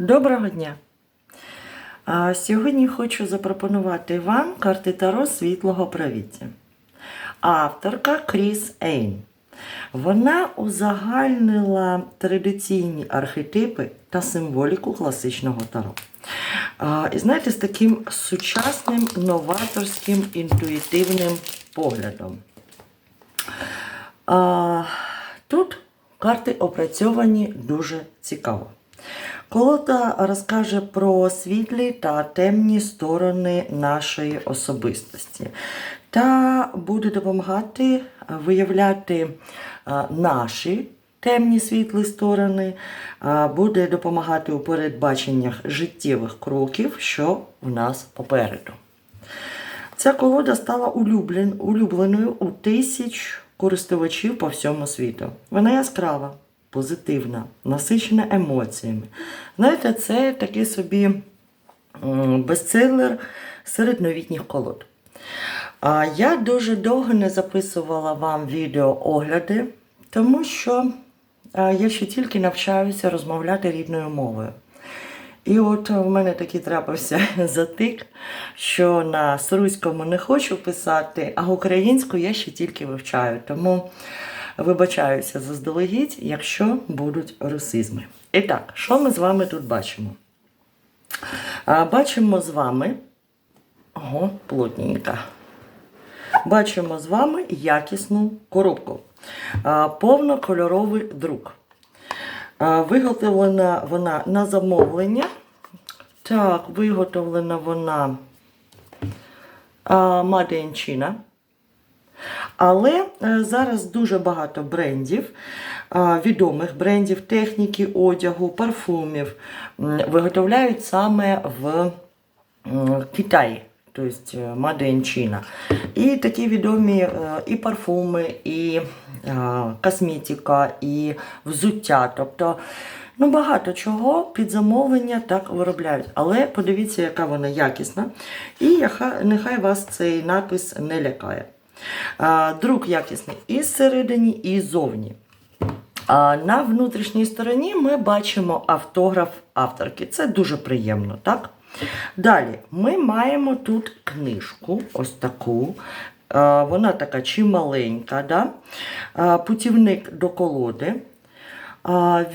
Доброго дня! Сьогодні хочу запропонувати вам карти Таро світлого правіття. Авторка Кріс Ейн. Вона узагальнила традиційні архетипи та символіку класичного таро. І знаєте, з таким сучасним, новаторським, інтуїтивним поглядом. Тут карти опрацьовані дуже цікаво. Колода розкаже про світлі та темні сторони нашої особистості та буде допомагати виявляти наші темні світлі сторони, буде допомагати у передбаченнях життєвих кроків, що в нас попереду. Ця колода стала улюблен, улюбленою у тисяч користувачів по всьому світу. Вона яскрава, позитивна, насичена емоціями. Знаєте, це такий собі бестселер серед новітніх колод. Я дуже довго не записувала вам відео огляди, тому що я ще тільки навчаюся розмовляти рідною мовою. І от в мене такий трапився затик, що на сруському не хочу писати, а українську я ще тільки вивчаю. Тому вибачаюся заздалегідь, якщо будуть русизми. І так, що ми з вами тут бачимо? Бачимо з вами. Ого, плотненька. Бачимо з вами якісну коробку. Повнокольоровий друк. Виготовлена вона на замовлення. Так, виготовлена вона а, Made in China. Але е, зараз дуже багато брендів, відомих брендів, техніки, одягу, парфумів виготовляють саме в Китаї, тобто е, China. І такі відомі е, і парфуми, і е, косметика, і взуття. Тобто ну, багато чого під замовлення так виробляють. Але подивіться, яка вона якісна. І нехай вас цей напис не лякає. Друк якісний і зсередині, і ззовні. На внутрішній стороні ми бачимо автограф авторки. Це дуже приємно, так? Далі ми маємо тут книжку, ось таку. Вона така чималенька, да? Путівник до колоди.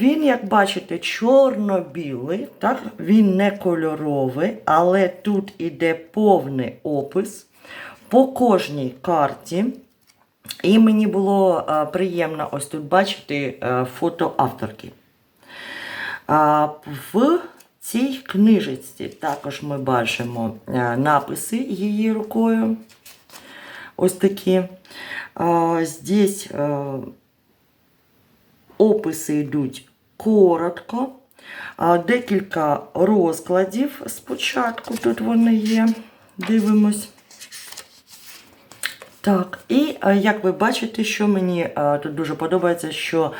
Він, як бачите, чорно-білий, так? він не кольоровий, але тут іде повний опис по кожній карті. І мені було а, приємно ось тут бачити а, фото авторки. В цій книжечці також ми бачимо а, написи її рукою. Ось такі. Здесь описи йдуть коротко. Декілька розкладів спочатку тут вони є. Дивимось. Так, і е, як ви бачите, що мені е, тут дуже подобається, що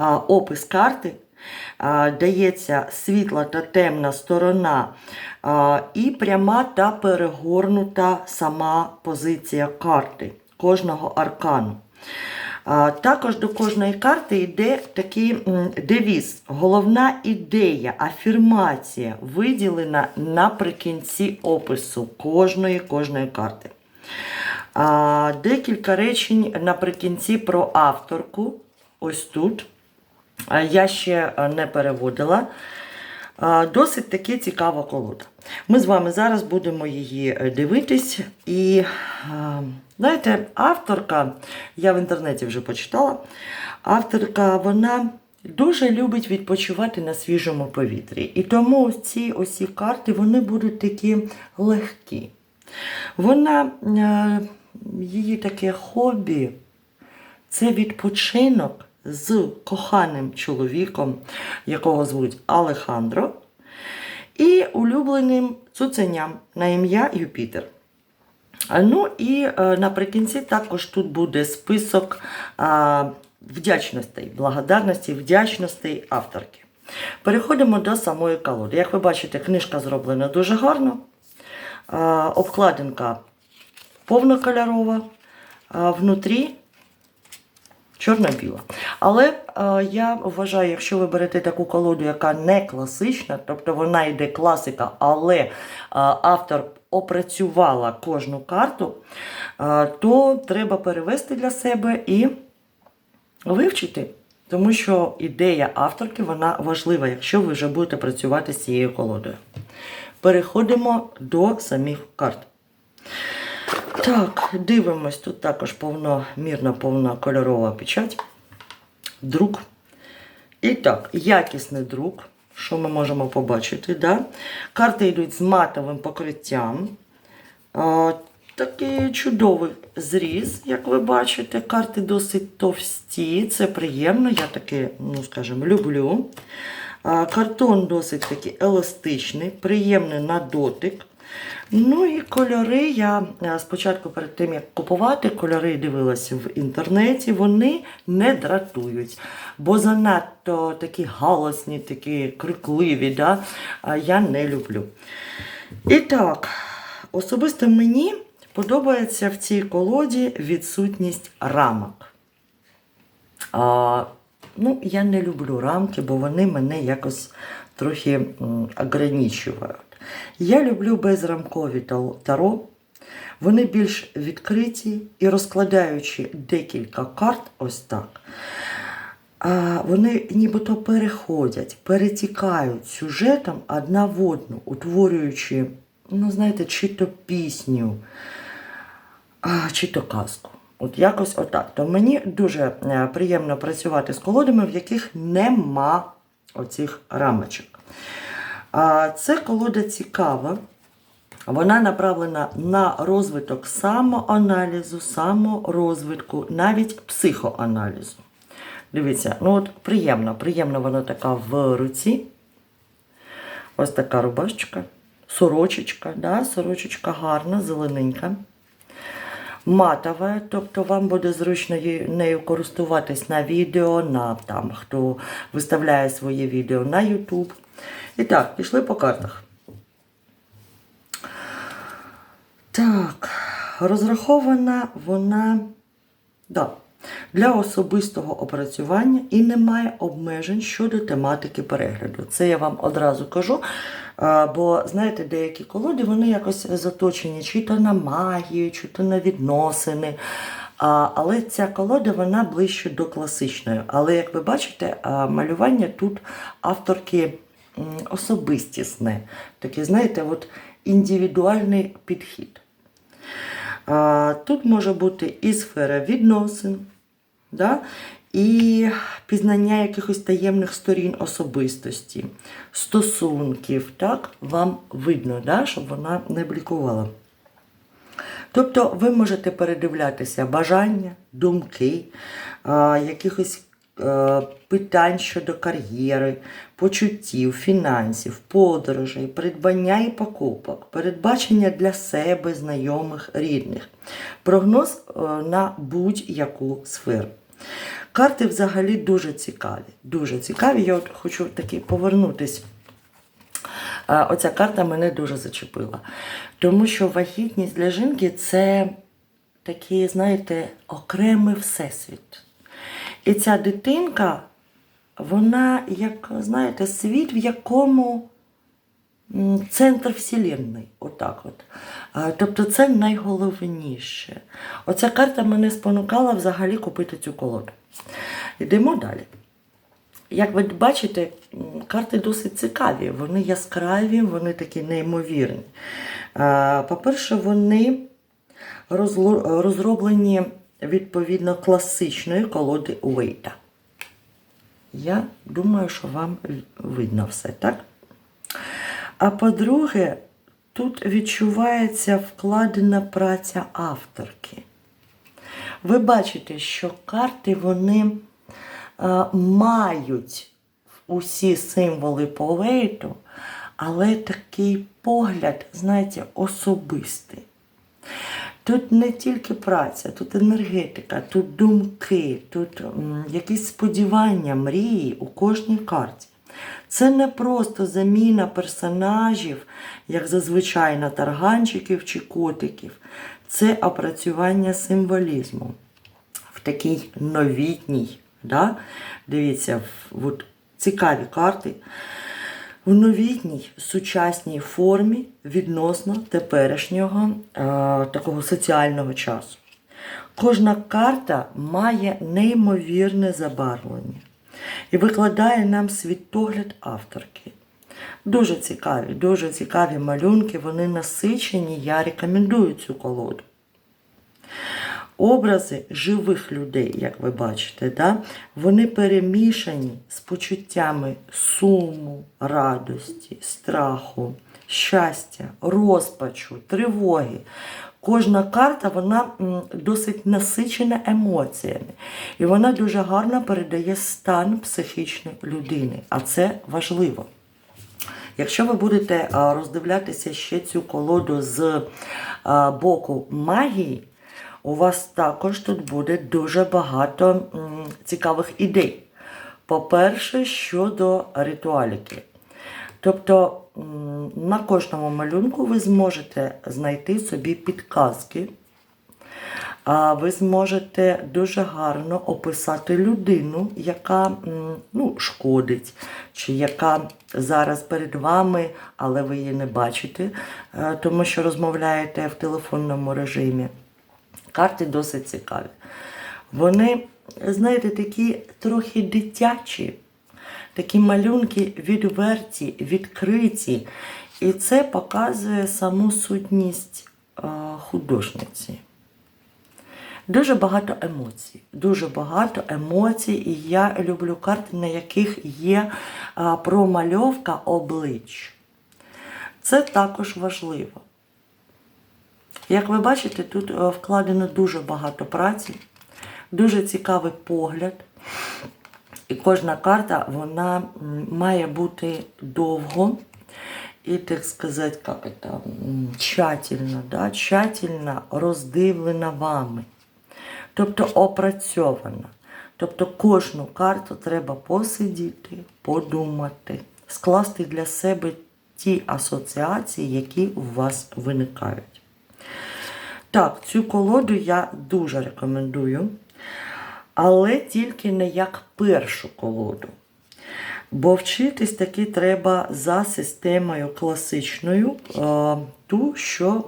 е, опис карти дається світла та темна сторона, і пряма та перегорнута сама позиція карти кожного аркану. Також до кожної карти йде такий девіз, головна ідея, афірмація, виділена наприкінці опису кожної кожної карти. Декілька речень наприкінці про авторку. Ось тут. Я ще не переводила. Досить таки цікава колода. Ми з вами зараз будемо її е, дивитись. І, знаєте, авторка, я в інтернеті вже почитала, авторка, вона дуже любить відпочивати на свіжому повітрі. І тому ці усі карти вони будуть такі легкі. Вона, е, її таке хобі це відпочинок з коханим чоловіком, якого звуть Алехандро, і улюбленим цуценям на ім'я Юпітер. Ну і е, наприкінці також тут буде список вдячностей, благодарностей, вдячностей авторки. Переходимо до самої колоди. Як ви бачите, книжка зроблена дуже гарно. Обкладинка повнокольорова, а внутрі чорно-біла. Але е, я вважаю, якщо ви берете таку колоду, яка не класична, тобто вона йде класика, але е, автор опрацювала кожну карту, е, то треба перевести для себе і вивчити. Тому що ідея авторки вона важлива, якщо ви вже будете працювати з цією колодою. Переходимо до самих карт. Так, дивимось, тут також повномірна повнокольорова печать. Друк. І так, якісний друк, що ми можемо побачити. Да? Карти йдуть з матовим покриттям. А, такий чудовий зріз, як ви бачите. Карти досить товсті, це приємно, я таке, ну скажімо, люблю. А, Картон досить такий еластичний, приємний на дотик. Ну і кольори я е, спочатку перед тим, як купувати, кольори дивилася в інтернеті, вони не дратують, бо занадто такі галасні, такі крикливі, да? я не люблю. І так, особисто мені подобається в цій колоді відсутність рамок. А, ну, я не люблю рамки, бо вони мене якось трохи ограничують. Я люблю безрамкові таро. Вони більш відкриті і розкладаючи декілька карт, ось так, вони нібито переходять, перетікають сюжетом одна в одну, утворюючи, ну, знаєте, чи то пісню, чи то казку. От якось отак. То мені дуже е, приємно працювати з колодами, в яких нема оцих рамочок. Це колода цікава. Вона направлена на розвиток самоаналізу, саморозвитку, навіть психоаналізу. Дивіться, ну от приємно, приємно вона така в руці. Ось така рубашечка, сорочечка, да? сорочечка гарна, зелененька. Матова, тобто вам буде зручно нею користуватись на відео, на там, хто виставляє своє відео на YouTube. І так, пішли по картах. Так, розрахована вона да, для особистого опрацювання і немає обмежень щодо тематики перегляду. Це я вам одразу кажу. Бо, знаєте, деякі колоди вони якось заточені чи то на магію, чи то на відносини. Але ця колода вона ближче до класичної. Але як ви бачите, малювання тут авторки особистісне. Такий, знаєте, от індивідуальний підхід. Тут може бути і сфера відносин, да? і пізнання якихось таємних сторін особистості, стосунків. Так? Вам видно, да? щоб вона не блікувала. Тобто ви можете передивлятися бажання, думки, якихось питань щодо кар'єри, почуттів, фінансів, подорожей, придбання і покупок, передбачення для себе, знайомих, рідних, прогноз е, на будь-яку сферу. Карти взагалі дуже цікаві. Дуже цікаві. Я от хочу таки повернутись Оця карта мене дуже зачепила. Тому що вагітність для жінки це такий, знаєте, окремий всесвіт. І ця дитинка, вона, як, знаєте, світ, в якому центр Вселенної. Отак от. Тобто це найголовніше. Оця карта мене спонукала взагалі купити цю колоду. Йдемо далі. Як ви бачите, карти досить цікаві, вони яскраві, вони такі неймовірні. По-перше, вони розроблені відповідно класичної колоди Уейта. Я думаю, що вам видно все, так? А по-друге, тут відчувається вкладена праця авторки. Ви бачите, що карти вони е, мають усі символи повейту, але такий погляд, знаєте, особистий. Тут не тільки праця, тут енергетика, тут думки, тут якісь сподівання, мрії у кожній карті. Це не просто заміна персонажів, як зазвичай на тарганчиків чи котиків. Це опрацювання символізму в такій новітній Да? Дивіться, от, цікаві карти в новітній сучасній формі відносно теперішнього е, такого соціального часу. Кожна карта має неймовірне забарвлення і викладає нам світогляд авторки. Дуже цікаві, дуже цікаві малюнки, вони насичені. Я рекомендую цю колоду. Образи живих людей, як ви бачите, да? вони перемішані з почуттями суму, радості, страху, щастя, розпачу, тривоги. Кожна карта вона досить насичена емоціями, і вона дуже гарно передає стан психічної людини, а це важливо. Якщо ви будете роздивлятися ще цю колоду з боку магії, у вас також тут буде дуже багато цікавих ідей. По-перше, щодо ритуаліки. Тобто на кожному малюнку ви зможете знайти собі підказки, ви зможете дуже гарно описати людину, яка ну, шкодить, чи яка зараз перед вами, але ви її не бачите, е, тому що розмовляєте в телефонному режимі. Карти досить цікаві. Вони, знаєте, такі трохи дитячі, такі малюнки відверті, відкриті. І це показує саму сутність е, художниці. Дуже багато емоцій. Дуже багато емоцій, і я люблю карти, на яких є а, промальовка облич. Це також важливо. Як ви бачите, тут е, вкладено дуже багато праці, дуже цікавий погляд. І кожна карта вона має бути довго і, так сказати, як это, тщательно, да? тщательно роздивлена вами. Тобто опрацьована. Тобто кожну карту треба посидіти, подумати, скласти для себе ті асоціації, які у вас виникають. Так, цю колоду я дуже рекомендую, але тільки не як першу колоду. Бо вчитись таки треба за системою класичною, е, ту, що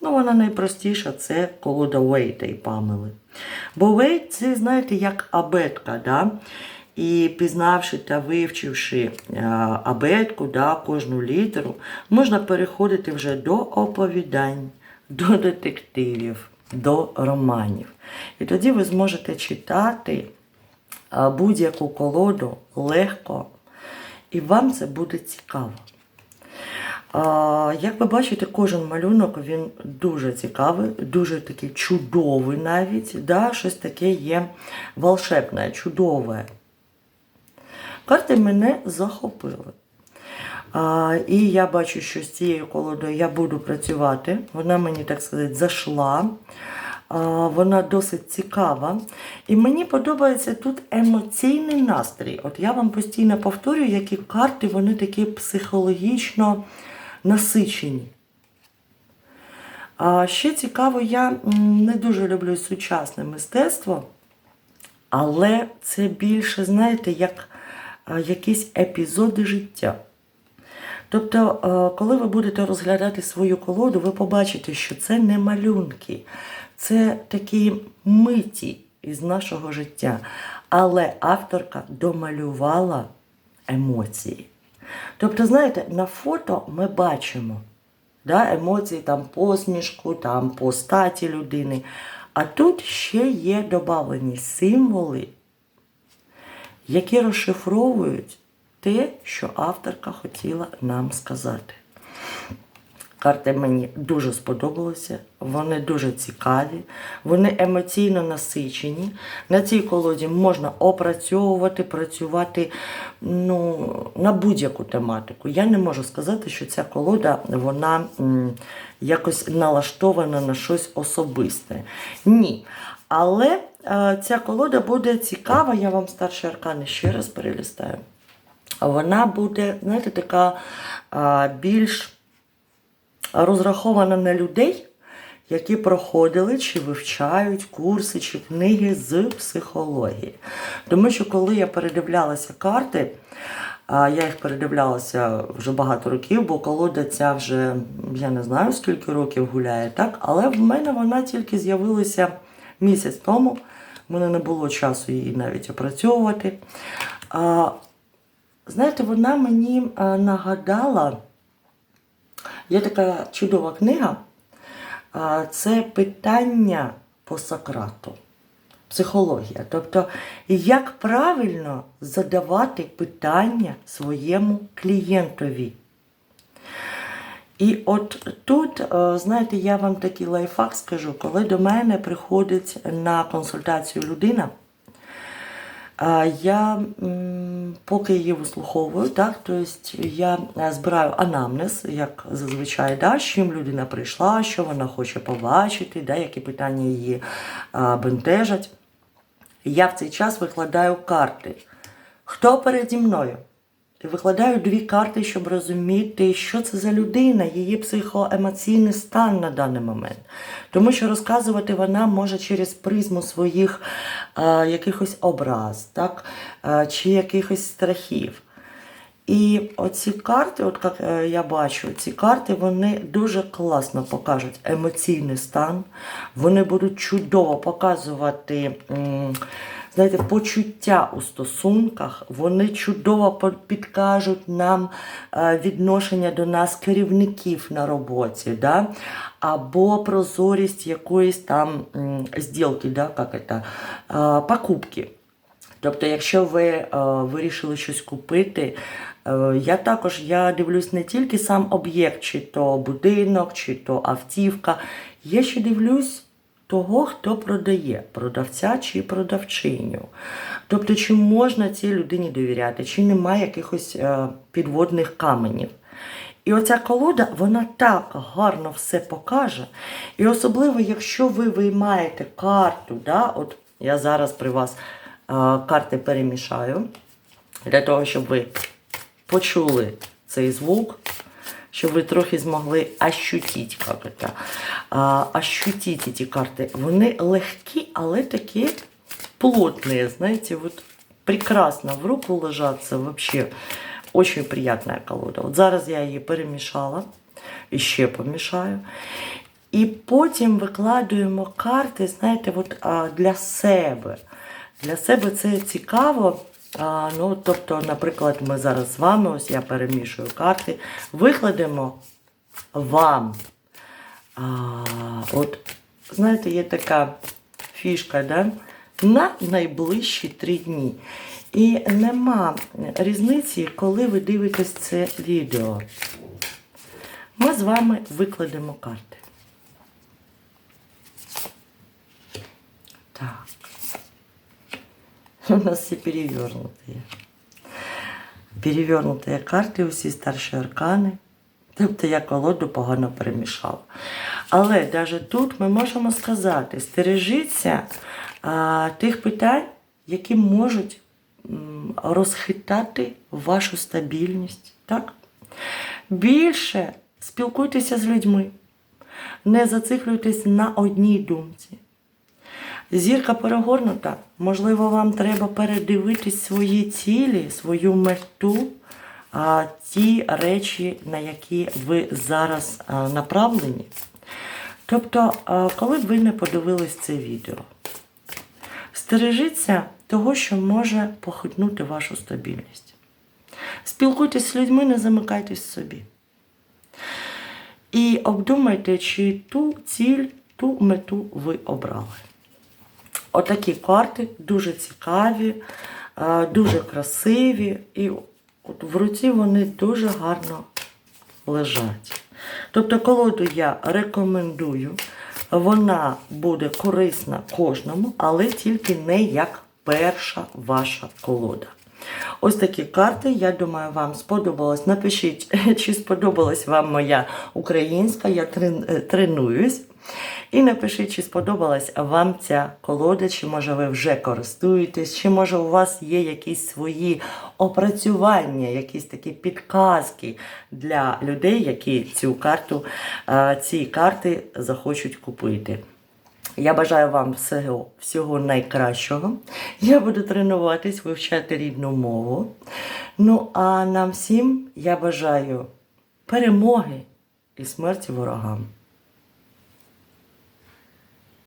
ну, вона найпростіша, це колода Уейта і Памели. Бо Вейт це, знаєте, як абетка. Да? І пізнавши та вивчивши е, абетку, да, кожну літеру, можна переходити вже до оповідань, до детективів, до романів. І тоді ви зможете читати будь-яку колоду легко, і вам це буде цікаво. Як ви бачите, кожен малюнок він дуже цікавий, дуже такий чудовий навіть. Да? Щось таке є волшебне, чудове. Карти мене захопили. І я бачу, що з цією колодою я буду працювати. Вона мені, так сказати, зайшла. Вона досить цікава. І мені подобається тут емоційний настрій. От я вам постійно повторюю, які карти вони такі психологічно насичені. А ще цікаво, я не дуже люблю сучасне мистецтво, але це більше, знаєте, як якісь епізоди життя. Тобто, е, коли ви будете розглядати свою колоду, ви побачите, що це не малюнки, це такі миті із нашого життя. Але авторка домалювала емоції. Тобто, знаєте, на фото ми бачимо да, емоції, там посмішку, там по статі людини. А тут ще є додавлені символи, які розшифровують те, що авторка хотіла нам сказати. Карти мені дуже сподобалися, вони дуже цікаві, вони емоційно насичені. На цій колоді можна опрацьовувати, працювати ну, на будь-яку тематику. Я не можу сказати, що ця колода вона м, якось налаштована на щось особисте. Ні. Але е, ця колода буде цікава, я вам старші аркани ще раз перелістаю. Вона буде, знаєте, така а, більш розрахована на людей, які проходили чи вивчають курси чи книги з психології. Тому що коли я передивлялася карти, а я їх передивлялася вже багато років, бо колода ця вже я не знаю скільки років гуляє, так? Але в мене вона тільки з'явилася місяць тому. У мене не було часу її навіть опрацьовувати. А, знаєте, вона мені нагадала, є така чудова книга. Це питання по Сократу. Психологія. Тобто, як правильно задавати питання своєму клієнтові. І от тут, е, знаєте, я вам такий лайфхак скажу, коли до мене приходить на консультацію людина, е, я поки її вислуховую, так, тобто я е, збираю анамнез, як зазвичай, да, з чим людина прийшла, що вона хоче побачити, да, які питання її бентежать. Я в цей час викладаю карти. Хто переді мною? Викладаю дві карти, щоб розуміти, що це за людина, її психоемоційний стан на даний момент. Тому що розказувати вона може через призму своїх е, якихось образ, так? е, чи якихось страхів. І оці карти, от як е, я бачу, ці карти вони дуже класно покажуть емоційний стан. Вони будуть чудово показувати, м, знаєте, почуття у стосунках. Вони чудово підкажуть нам е, відношення до нас керівників на роботі, да? або прозорість якоїсь там зділки, да? як це, е, покупки. Тобто, якщо ви е, вирішили щось купити, я також я дивлюсь не тільки сам об'єкт, чи то будинок, чи то автівка. Я ще дивлюсь того, хто продає, продавця чи продавчиню. Тобто, чи можна цій людині довіряти, чи немає якихось е, підводних каменів. І оця колода, вона так гарно все покаже. І особливо, якщо ви виймаєте карту, да, от я зараз при вас е, карти перемішаю, для того, щоб ви почули цей звук, щоб ви трохи змогли ощутити, як це, а, ощутити ці карти. Вони легкі, але такі плотные, знаете, вот прекрасно в руку ложатся вообще. Очень приятная колода. От зараз я її перемішала і ще помішаю. І потім викладуємо карти, знаєте, от, а, для себе. Для себе це цікаво. А, ну, тобто, наприклад, ми зараз з вами, ось я перемішую карти, викладемо вам. А, от, знаєте, є така фішка, да? на найближчі три дні. І нема різниці, коли ви дивитесь це відео. Ми з вами викладемо карти. У нас все перевернуті. Перевернуті карти, усі старші аркани. Тобто я колоду погано перемішала. Але навіть тут ми можемо сказати: стережіться а, тих питань, які можуть м, розхитати вашу стабільність. Так? Більше спілкуйтеся з людьми, не зациклюйтесь на одній думці. Зірка перегорнута, можливо, вам треба передивитись свої цілі, свою мету, а, ті речі, на які ви зараз направлені. Тобто, коли б ви не подивились це відео, стережіться того, що може похитнути вашу стабільність. Спілкуйтесь з людьми, не замикайтесь собі. І обдумайте, чи ту ціль, ту мету ви обрали. Отакі карти дуже цікаві, е, дуже красиві, і от в руці вони дуже гарно лежать. Тобто колоду я рекомендую. Вона буде корисна кожному, але тільки не як перша ваша колода. Ось такі карти. Я думаю, вам сподобалось. Напишіть, чи сподобалась вам моя українська. Я е, тренуюсь. І напишіть, чи сподобалась вам ця колода, чи може ви вже користуєтесь, чи може у вас є якісь свої опрацювання, якісь такі підказки для людей, які цю карту, ці карти захочуть купити. Я бажаю вам всього, всього найкращого. Я буду тренуватись, вивчати рідну мову. Ну а нам всім я бажаю перемоги і смерті ворогам.